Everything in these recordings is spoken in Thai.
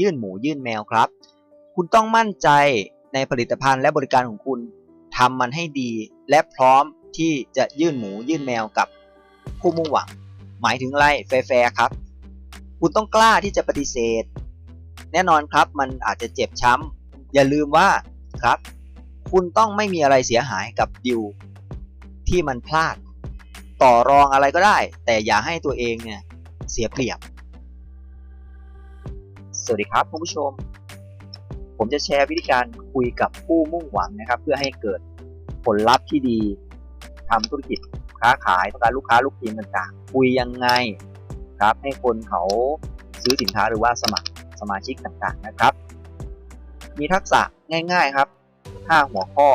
ยื่นหมูยื่นแมวครับ คุณต้องมั่นใจในผลิตภัณฑ์และบริการของคุณทำมันให้ดี และพร้อมที่จะยื่นหมูยื่นแมวกับผู้มุ่งหวัง หมายถึงอะไรแฟร์ครับ คุณต้องกล้าที่จะปฏิเสธ แน่นอนครับมันอาจจะเจ็บช้ำอย่าลืมว่าครับ คุณต้องไม่มีอะไรเสียหายกับดิวที่มันพลาด ต่อรองอะไรก็ได้ แต่อย่าให้ตัวเองเนี่ยเสียเปรียบ สวัสดีครับคุณผู้ชม ผมจะแชร์วิธีการคุยกับผู้มุ่งหวังนะครับ เพื่อให้เกิดผลลัพธ์ที่ดีทำธุรกิจค้าขายต้องการลูกค้าลูกทีมต่างๆ คุยยังไงครับให้คนเขาซื้อสินค้าหรือว่าสมัครสมาชิกต่างๆนะครับ มีทักษะง่าย ๆครับ 5 หัวข้อ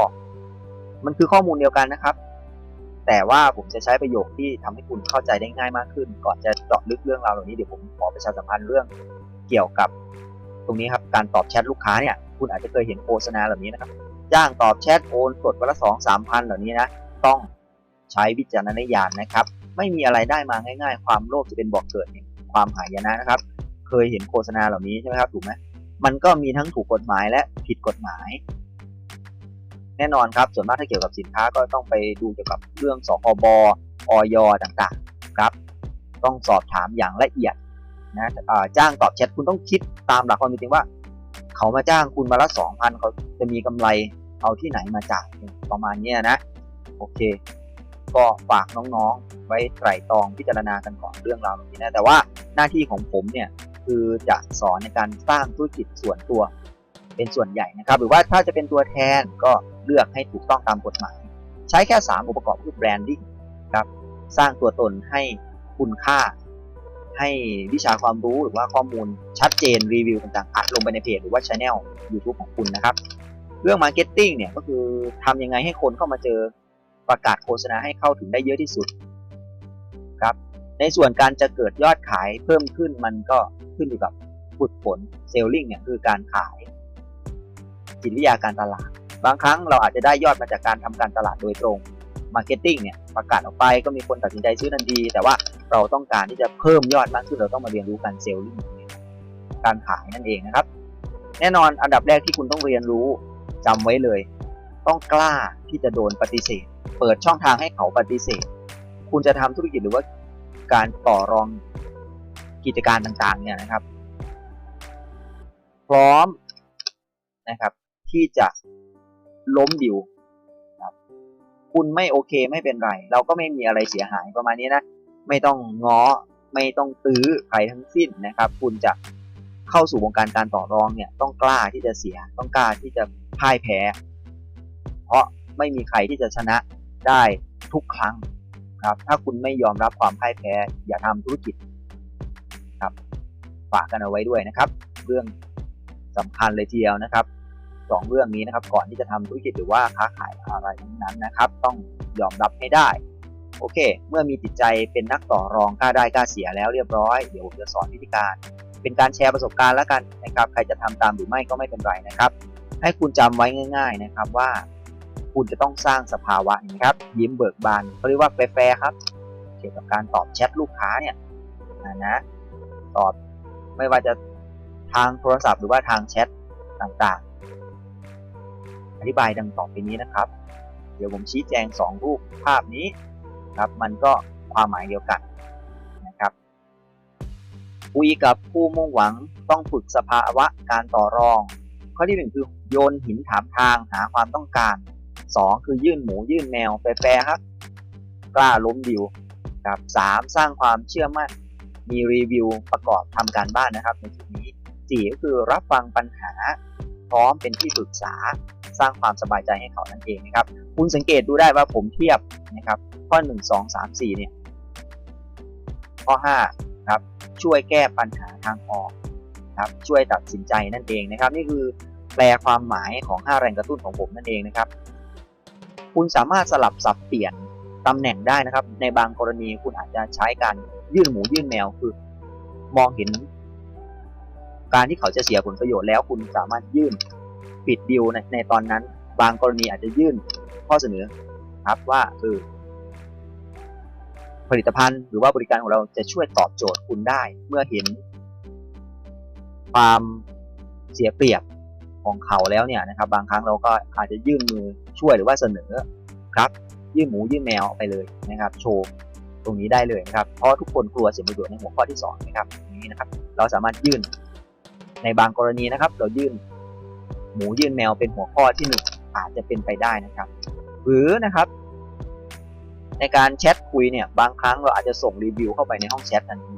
มันคือข้อมูลเดียวกันนะครับ แต่ว่าผมจะใช้ประโยคที่ทำให้คุณเข้าใจได้ง่ายมากขึ้น ก่อนจะเจาะลึกเรื่องราวเหล่านี้เดี๋ยวผมขอประชาสัมพันธ์เรื่อง เกี่ยวกับตรงนี้ครับการตอบแชทลูกค้าเนี่ยคุณอาจจะเคยเห็นโฆษณาแบบนี้นะครับจ้างตอบแชทโอนสดวันละสองสามพันเหล่านี้นะต้องใช้วิจารณญาณนะครับ ไม่มีอะไรได้มาง่าย ๆ ความโลภจะเป็นบ่อกเกิดแห่งความหายนะนะครับ เคยเห็นโฆษณาเหล่านี้ใช่ไหมครับถูกไหมมันก็มีทั้งถูกกฎหมายและผิดกฎหมาย แน่นอนครับส่วนมากถ้าเกี่ยวกับสินค้าก็ต้องไปดูเกี่ยวกับเรื่องสคบออยต่างๆครับ ต้องสอบถามอย่างละเอียด นะจ้างตอบแชทคุณต้องคิดตามหลักความจริงว่า เขามาจ้างคุณมาละสองพันเขาจะมีกำไรเอาที่ไหนมาจ่ายประมาณนี้นะ โอเค ก็ฝากน้องๆ ไว้ไตร่ตรองพิจารณากันก่อนเรื่องราวแบบนี้นะ แต่ว่าหน้าที่ของผมเนี่ยคือจะสอนในการสร้างธุรกิจส่วนตัว เป็นส่วนใหญ่นะครับ หรือว่าถ้าจะเป็นตัวแทนก็เลือกให้ถูกต้องตามกฎหมาย ใช้แค่ 3 องค์ประกอบคือแบรนดิ้งครับ สร้างตัวตนให้คุณค่า ให้วิชาความรู้หรือว่าข้อมูลชัดเจนรีวิวต่างๆอัดลงไปในเพจหรือว่าช anel YouTube ของคุณนะครับ เรื่อง Marketing เนี่ยก็คือทำยังไงให้คนเข้ามาเจอประกาศโฆษณาให้เข้าถึงได้เยอะที่สุดครับในส่วนการจะเกิดยอดขายเพิ่มขึ้นมันก็ขึ้นอยู่กับผลผลเซลลิงเนี่ยคือการขายจิตวิทยาการตลาด บางครั้งเราอาจจะได้ยอดมาจากการทำการตลาดโดยตรง Marketing เนี่ยประกาศออกไปก็มีคนตัดสินใจซื้อทันที แต่ว่าเราต้องการที่จะเพิ่มยอดมากขึ้นเราต้องมาเรียนรู้การเซลลิงการขายนั่นเองนะครับ แน่นอนอันดับแรกที่คุณต้องเรียนรู้จำไว้เลย ต้องกล้าที่จะโดนปฏิเสธ เปิดช่องทางให้เขาปฏิเสธ คุณจะทำธุรกิจหรือว่าการต่อรองกิจการต่างๆเนี่ยนะครับ พร้อมนะครับที่จะล้มดิว คุณไม่โอเคไม่เป็นไร เราก็ไม่มีอะไรเสียหายประมาณนี้นะ ไม่ต้องง้อไม่ต้องตื้อใครทั้งสิ้นนะครับ คุณจะเข้าสู่วงการการต่อรองเนี่ยต้องกล้าที่จะเสีย ต้องกล้าที่จะพ่ายแพ้ เพราะไม่มีใครที่จะชนะได้ทุกครั้งครับ ถ้าคุณไม่ยอมรับความพ่ายแพ้ อย่าทำธุรกิจครับฝากกันเอาไว้ด้วยนะครับ เรื่องสำคัญเลยทีเดียวนะครับ สองเรื่องนี้นะครับ ก่อนที่จะทำธุรกิจหรือว่าค้าขายอะไรนั้นนะครับ ต้องยอมรับให้ได้ โอเค เมื่อมีจิตใจเป็นนักต่อรองกล้าได้กล้าเสียแล้วเรียบร้อย เดี๋ยวผมจะสอนวิธีการ เป็นการแชร์ประสบการณ์แล้วกันนะครับ ใครจะทำตามหรือไม่ก็ไม่เป็นไรนะครับ ให้คุณจำไว้ง่าย ๆนะครับว่า คุณจะต้องสร้างสภาวะนี้ครับ ยิ้มเบิกบานเขาเรียกว่าแฟร์ครับ เกี่ยวกับการตอบแชทลูกค้าเนี่ยนะนะตอบไม่ว่าจะทางโทรศัพท์หรือว่าทางแชทต่าง อธิบายดังต่อไปนี้นะครับ เดี๋ยวผมชี้แจง 2 รูปภาพนี้ครับมันก็ความหมายเดียวกันนะครับคุยกับผู้มุ่งหวังต้องฝึกสภาวะการต่อรอง ข้อที่ 1 คือโยนหินถามทางหาความต้องการ 2 คือยื่นหมูยื่นแมวแฟร์ๆครับกล้าล้มดิวครับสามสร้างความเชื่อมั่นมีรีวิวประกอบทำการบ้านนะครับในจุดนี้สี่ก็คือรับฟังปัญหา พร้อมเป็นที่ปรึกษาสร้างความสบายใจให้เขานั่นเองนะครับ คุณสังเกตดูได้ว่าผมเทียบนะครับข้อ 1 2 3 4 เนี่ย ข้อ5ครับช่วยแก้ปัญหาทางออกครับช่วยตัดสินใจนั่นเองนะครับ นี่คือแปลความหมายของ 5 แรงกระตุ้นของผมนั่นเองนะครับ คุณสามารถสลับสับเปลี่ยนตำแหน่งได้นะครับ ในบางกรณีคุณอาจจะใช้การยื่นหมูยื่นแมวคือ มองเห็น การที่เขาจะเสียผลประโยชน์แล้วคุณสามารถยื่นปิดดีลในในตอนนั้น บางกรณีอาจจะยื่นข้อเสนอครับว่าเออผลิตภัณฑ์หรือว่าบริการของเราจะช่วยตอบโจทย์คุณได้ เมื่อเห็น ความเสียเปรียบของเขาแล้วเนี่ยนะครับ บางครั้งเราก็อาจจะยื่นมือช่วยหรือว่าเสนอครับ ยื่นหมูยื่นแมวไปเลยนะครับ โชว์ตรงนี้ได้เลยนะครับเพราะทุกคนกลัวเสียประโยชน์ในหัวข้อที่สองนะครับนี้นะครับ เราสามารถยื่น ในบางกรณีนะครับ เรายื่นหมูยื่นแมวเป็นหัวข้อที่หนึ่งอาจจะเป็นไปได้นะครับ หรือนะครับ ในการแชทคุยเนี่ยบางครั้งเราอาจจะส่งรีวิวเข้าไปในห้องแชททันที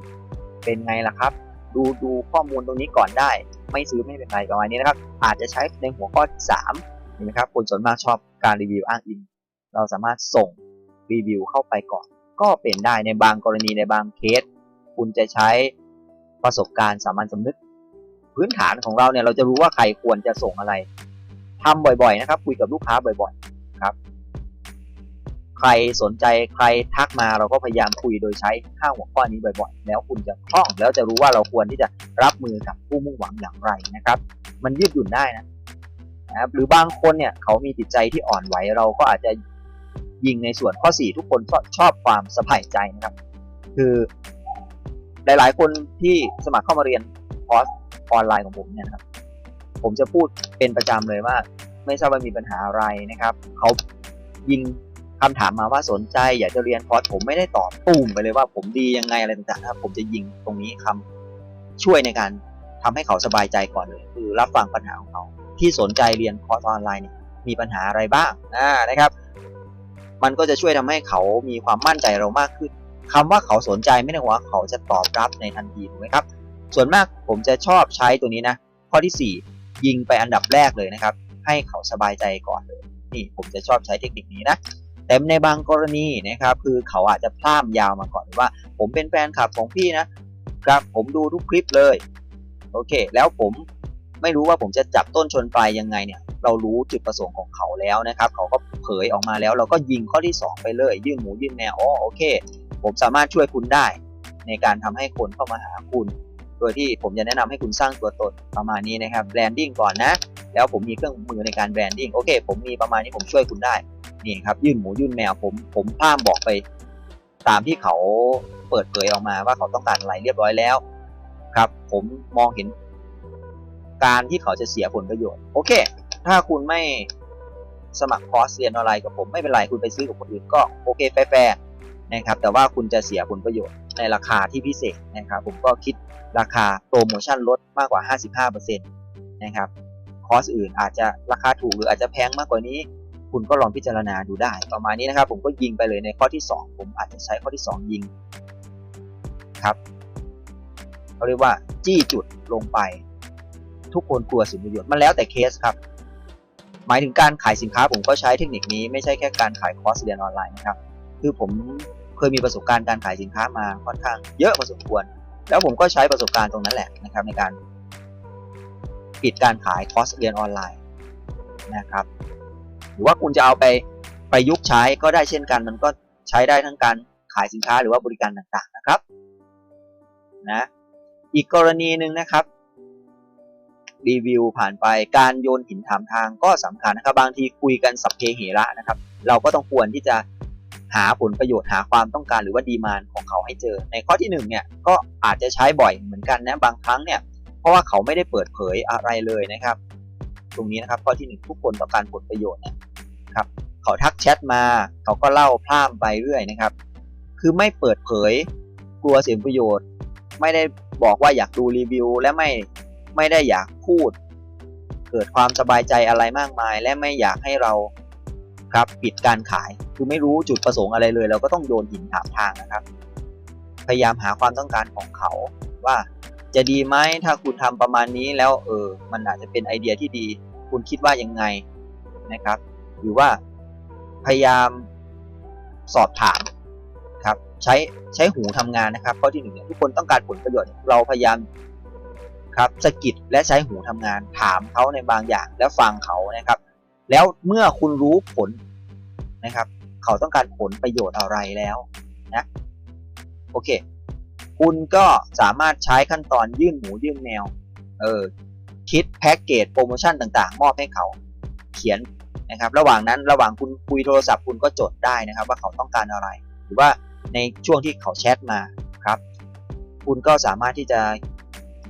เป็นไงล่ะครับ ดูดูข้อมูลตรงนี้ก่อนได้ ไม่ซื้อไม่เป็นไรประมาณนี้นะครับ อาจจะใช้ในหัวข้อที่สามเห็นไหมครับคนส่วนมากชอบการรีวิวอ้างอิง เราสามารถส่งรีวิวเข้าไปก่อน ก็เป็นได้ในบางกรณีในบางเคส คุณจะใช้ประสบการณ์สามัญสำนึก พื้นฐานของเราเนี่ยเราจะรู้ว่าใครควรจะส่งอะไรทำบ่อยๆนะครับ คุยกับลูกค้าบ่อยๆครับ ใครสนใจใครทักมาเราก็พยายามคุยโดยใช้ห้าหัวข้อนี้บ่อยๆ แล้วคุณจะคล่องแล้วจะรู้ว่าเราควรที่จะรับมือกับผู้มุ่งหวังอย่างไรนะครับ มันยืดหยุ่นได้นะนะครับหรือบางคนเนี่ยเขามีจิตใจที่อ่อนไหวเราก็อาจจะยิงในส่วนข้อ 4 ทุกคนชอบความสบายใจนะครับ คือหลาย ๆ คนที่สมัครเข้ามาเรียนคอร์ส ออนไลน์ของผมเนี่ยนะครับ ผมจะพูดเป็นประจำเลยว่า ไม่ทราบว่ามีปัญหาอะไรนะครับเขายิงคำถามมาว่าสนใจ อยากจะเรียนคอร์สผมไม่ได้ตอบตูมไปเลยว่าผมดียังไงอะไรต่างๆนะครับ ผมจะยิงตรงนี้คำช่วยในการทำให้เขาสบายใจก่อนเลย คือรับฟังปัญหาของเขาที่สนใจเรียนคอร์สออนไลน์เนี่ยมีปัญหาอะไรบ้างนะครับ มันก็จะช่วยทำให้เขามีความมั่นใจเรามากขึ้นคำว่าเขาสนใจไม่ได้ว่าเขาจะตอบรับในทันทีถูกไหมครับ ส่วนมากผมจะชอบใช้ตัวนี้นะ ข้อที่ 4 ยิงไปอันดับแรกเลยนะครับ ให้เขาสบายใจก่อนเลยนี่ผมจะชอบใช้เทคนิคนี้นะแต่ในบางกรณีนะครับคือเขาอาจจะพล่ามยาวมาก่อนว่า ผมเป็นแฟนคลับของพี่นะครับผมดูทุกคลิปเลยโอเค แล้วผมไม่รู้ว่าผมจะจับต้นชนปลายยังไงเนี่ยเรารู้จุดประสงค์ของเขาแล้วนะครับ เขาก็เผยออกมาแล้ว เราก็ยิงข้อที่ 2 ไปเลยยื่นหมูยื่นแมวอ๋อโอเค ผมสามารถช่วยคุณได้ ในการทำให้คนเข้ามาหาคุณ โดยที่ผมจะแนะนำให้คุณสร้างตัวตนประมาณนี้นะครับแบรนดิ้งก่อนนะ แล้วผมมีเครื่องมือในการแบรนดิ้งโอเค ผมมีประมาณนี้ผมช่วยคุณได้นี่ครับยื่นหมูยื่นแมวผมผมพามบอกไปตามที่เขาเปิดเผยออกมาว่าเขาต้องการอะไรเรียบร้อยแล้ว ครับ ผมมองเห็น การที่เขาจะเสียผลประโยชน์ โอเค ถ้าคุณไม่สมัครคอร์สเรียนออนไลน์กับผมไม่เป็นไรคุณไปซื้อกับคนอื่นก็โอเคแฟร์นะครับ แต่ว่าคุณจะเสียผลประโยชน์ในราคาที่พิเศษนะครับผมก็คิดราคาโปรโมชั่นลดมากกว่า 55%นะครับคอสอื่นอาจจะราคาถูกหรืออาจจะแพงมากกว่านี้ คุณก็ลองพิจารณาดูได้ประมาณนี้นะครับ ผมก็ยิงไปเลยในข้อที่ 2 ผมอาจจะใช้ข้อที่ 2 ยิงครับเขาเรียกว่าจี้จุดลงไป ทุกคนกลัวสินประโยชน์มันแล้วแต่เคสครับ หมายถึงการขายสินค้าผมก็ใช้เทคนิคนี้ไม่ใช่แค่การขายคอร์สเรียนออนไลน์นะครับ คือผมเคยมีประสบการณ์การขายสินค้ามาค่อนข้างเยอะพอสมควร แล้วผมก็ใช้ประสบการณ์ตรงนั้นแหละนะครับในการปิดการขายคอร์สเรียนออนไลน์นะครับ หรือว่าคุณจะเอาไปประยุกต์ใช้ก็ได้เช่นกัน มันก็ใช้ได้ทั้งการขายสินค้าหรือว่าบริการต่างๆนะครับนะอีกกรณีหนึ่งนะครับรีวิวผ่านไปการโยนหินถามทางก็สำคัญนะครับ บางทีคุยกันสัพเพเหระนะครับ เราก็ต้องควรที่จะ หาผลประโยชน์หาความต้องการหรือว่าดีมานของเขาให้เจอ ในข้อที่1เนี่ยก็อาจจะใช้บ่อยเหมือนกันนะบางครั้งเนี่ยเพราะว่าเขาไม่ได้เปิดเผยอะไรเลยนะครับ ตรงนี้นะครับข้อที่1ทุกคนต้องการผลประโยชน์นะครับเขาทักแชทมาเขาก็เล่าพร่ำไปเรื่อยนะครับ คือไม่เปิดเผยกลัวเสียประโยชน์ ไม่ได้บอกว่าอยากดูรีวิว และไม่ไม่ได้อยากพูด เกิดความสบายใจอะไรมากมาย และไม่อยากให้เรา ครับปิดการขายคือไม่รู้จุดประสงค์อะไรเลย เราก็ต้องโยนหินถามทางนะครับ พยายามหาความต้องการของเขาว่าจะดีไหมถ้าคุณทำประมาณนี้แล้วเออมันอาจจะเป็นไอเดียที่ดี คุณคิดว่ายังไงนะครับ หรือว่าพยายามสอบถามครับใช้ใช้หูทำงานนะครับข้อที่หนึ่งเนี่ยทุกคนต้องการผลประโยชน์เราพยายามครับสกิดและใช้หูทำงานถามเขาในบางอย่างแล้วฟังเขานะครับ แล้วเมื่อคุณรู้ผลนะครับ เขาต้องการผลประโยชน์อะไรแล้วนะโอเค คุณก็สามารถใช้ขั้นตอนยื่นหมูยื่นแมวเออคิดแพ็กเกจโปรโมชั่นต่างๆ มอบให้เขาเขียนนะครับ ระหว่างนั้นระหว่างคุณคุยโทรศัพท์คุณก็จดได้นะครับ ว่าเขาต้องการอะไร หรือว่าในช่วงที่เขาแชทมาครับ คุณก็สามารถที่จะ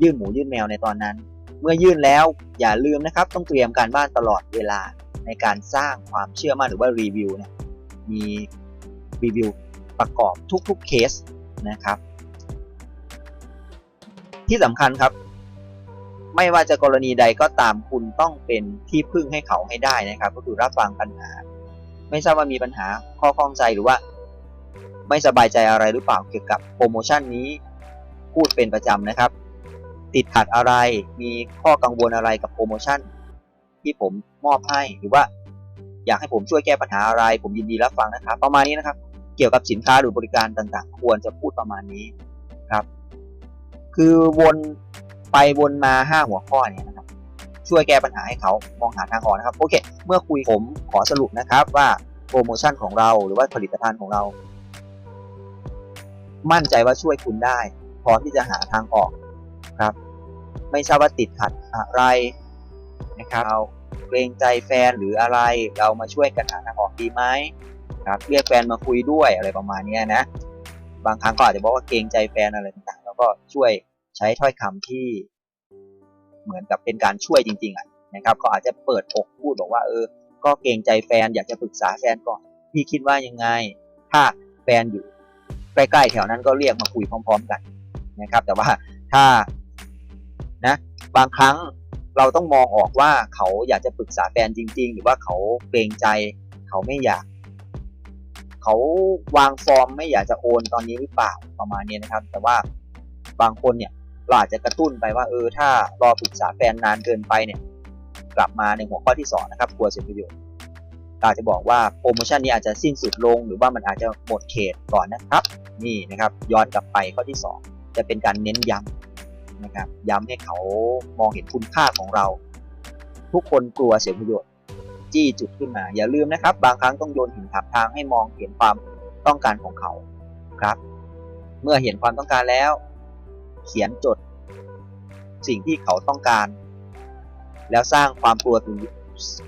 ยื่นหมูยื่นแมวในตอนนั้น เมื่อยื่นแล้วอย่าลืมนะครับ ต้องเตรียมการบ้านตลอดเวลา ในการสร้างความเชื่อมั่นหรือว่ารีวิวเนี่ยมีรีวิวประกอบทุกๆเคสนะครับ ที่สำคัญครับ ไม่ว่าจะกรณีใดก็ตามคุณต้องเป็นที่พึ่งให้เขาให้ได้นะครับ ก็คือรับฟังปัญหา ไม่ทราบว่ามีปัญหาข้อข้องใจหรือว่า ไม่สบายใจอะไรหรือเปล่าเกี่ยวกับโปรโมชั่นนี้พูดเป็นประจำนะครับ ติดขัดอะไรมีข้อกังวลอะไรกับโปรโมชั่น ที่ผมมอบให้หรือว่า อยากให้ผมช่วยแก้ปัญหาอะไร ผมยินดีรับฟังนะครับ ประมาณนี้นะครับ เกี่ยวกับสินค้าหรือบริการต่างๆ ควรจะพูดประมาณนี้ครับ คือวนไปวนมาห้าหัวข้อเนี่ยนะครับ ช่วยแก้ปัญหาให้เขามองหาทางออกนะครับโอเค เมื่อคุยผมขอสรุปนะครับว่าโปรโมชั่นของเราหรือว่าผลิตภัณฑ์ของเรา มั่นใจว่าช่วยคุณได้พร้อมที่จะหาทางออกครับ ไม่ทราบว่าติดขัดอะไร นะครับเราเกรงใจแฟนหรืออะไรเรามาช่วยกันหาทางออกดีไหมครับเรียกแฟนมาคุยด้วยอะไรประมาณเนี้ยนะบางครั้งก็อาจจะบอกว่าเกรงใจแฟนอะไรต่างๆแล้วก็ช่วยใช้ถ้อยคำที่ เหมือนกับเป็นการช่วยจริง ๆอะนะครับ ก็อาจจะเปิดอกพูดบอกว่า เออ ก็เกรงใจแฟนอยากจะปรึกษาแฟนก่อนพี่คิดว่ายังไง ถ้าแฟนอยู่ใกล้ๆแถวนั้นก็เรียกมาคุยพร้อม ๆ กันนะครับ แต่ว่าถ้านะ บางครั้ง เราต้องมองออกว่าเขาอยากจะปรึกษาแฟนจริง ๆ หรือว่าเขาเกรงใจ เขาไม่อยาก เขาวางฟอร์มไม่อยากจะโอนตอนนี้หรือเปล่าประมาณนี้นะครับ แต่ว่าบางคนเนี่ยเราอาจจะกระตุ้นไปว่าเออถ้ารอปรึกษาแฟนนานเกินไปเนี่ย กลับมาในหัวข้อที่สองนะครับกลัวเสียประโยชน์อาจจะบอกว่าโปรโมชั่นนี้อาจจะสิ้นสุดลง หรือว่ามันอาจจะหมดเขตก่อนนะครับ นี่นะครับ ย้อนกลับไปข้อที่ 2 จะเป็นการเน้นย้ำ นะครับ ย้ำให้เขามองเห็นคุณค่าของเรา ทุกคนกลัวเสียประโยชน์จี้จุดขึ้นมา อย่าลืมนะครับ บางครั้งต้องโยนหินถามทางให้มองเห็นความต้องการของเขาครับ เมื่อเห็นความต้องการแล้ว เขียนจด สิ่งที่เขาต้องการ แล้วสร้างความกลัวถึง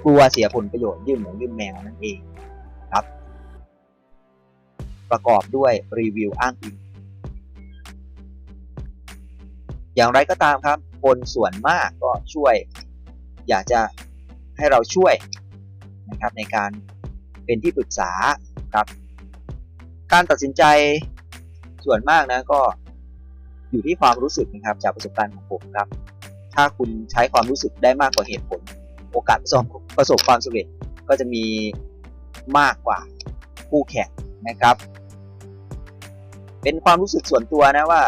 กลัวเสียผลประโยชน์ยื่นหมูยื่นแมวนั่นเองครับ ประกอบด้วยรีวิวอ้างอิง อย่างไรก็ตามครับ คนส่วนมากก็ช่วย อยากจะให้เราช่วยนะครับในการเป็นที่ปรึกษาครับ การตัดสินใจส่วนมากนะก็อยู่ที่ความรู้สึกนะครับจากประสบการณ์ของผมครับ ถ้าคุณใช้ความรู้สึกได้มากกว่าเหตุผล โอกาสประสบประสบความสำเร็จก็จะมีมากกว่าคู่แข่งนะครับ เป็นความรู้สึกส่วนตัวนะว่า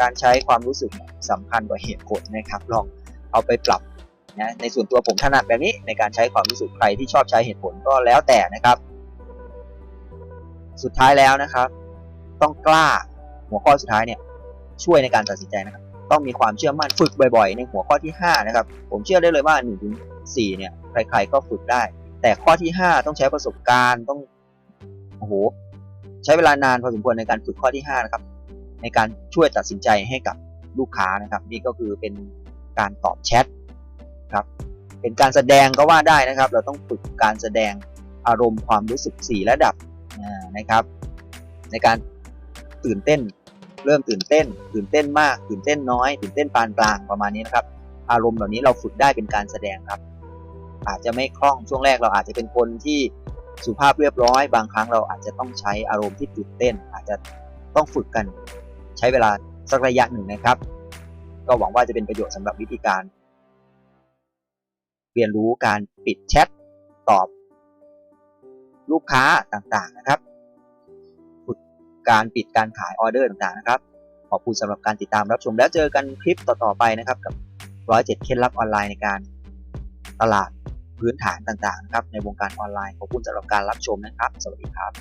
การใช้ความรู้สึกสำคัญกว่าเหตุผลนะครับ ลองเอาไปปรับนะในส่วนตัวผมถนัดแบบนี้ในการใช้ความรู้สึกใครที่ชอบใช้เหตุผลก็แล้วแต่นะครับ สุดท้ายแล้วนะครับ ต้องกล้าหัวข้อสุดท้ายเนี่ยช่วยในการตัดสินใจนะครับ ต้องมีความเชื่อมั่นฝึกบ่อยๆ ในหัวข้อที่ 5 นะครับ ผมเชื่อได้เลยว่า1ถึง4เนี่ยใครๆก็ฝึกได้ แต่ข้อที่ 5 ต้องใช้ประสบการณ์ต้องโอ้โหใช้เวลานานพอสมควรในการฝึกข้อที่5นะครับ ในการช่วยตัดสินใจให้กับลูกค้านะครับ นี่ก็คือเป็นการตอบแชทครับเป็นการแสดงก็ว่าได้นะครับ เราต้องฝึกการแสดงอารมณ์ความรู้สึก 4 ระดับนะครับ ในการตื่นเต้น เริ่มตื่นเต้น ตื่นเต้นมาก ตื่นเต้นน้อย ตื่นเต้นปานกลางประมาณนี้นะครับ อารมณ์เหล่านี้เราฝึกได้เป็นการแสดงครับ อาจจะไม่คล่องช่วงแรกเราอาจจะเป็นคนที่สุภาพเรียบร้อย บางครั้งเราอาจจะต้องใช้อารมณ์ที่ตื่นเต้น อาจจะต้องฝึกกัน ใช้เวลาสักระยะหนึ่งนะครับ ก็หวังว่าจะเป็นประโยชน์สำหรับวิธีการ เรียนรู้การปิดแชทตอบ ลูกค้าต่างๆนะครับฝึกการปิดการขายออเดอร์ต่างๆนะครับ ขอบคุณสำหรับการติดตามรับชมแล้วเจอกันคลิปต่อๆไปนะครับ กับร้อยเจ็ดเคล็ดลับออนไลน์ในการตลาดพื้นฐานต่างๆนะครับ ในวงการออนไลน์ขอบคุณสำหรับการรับชมนะครับ สวัสดีครับ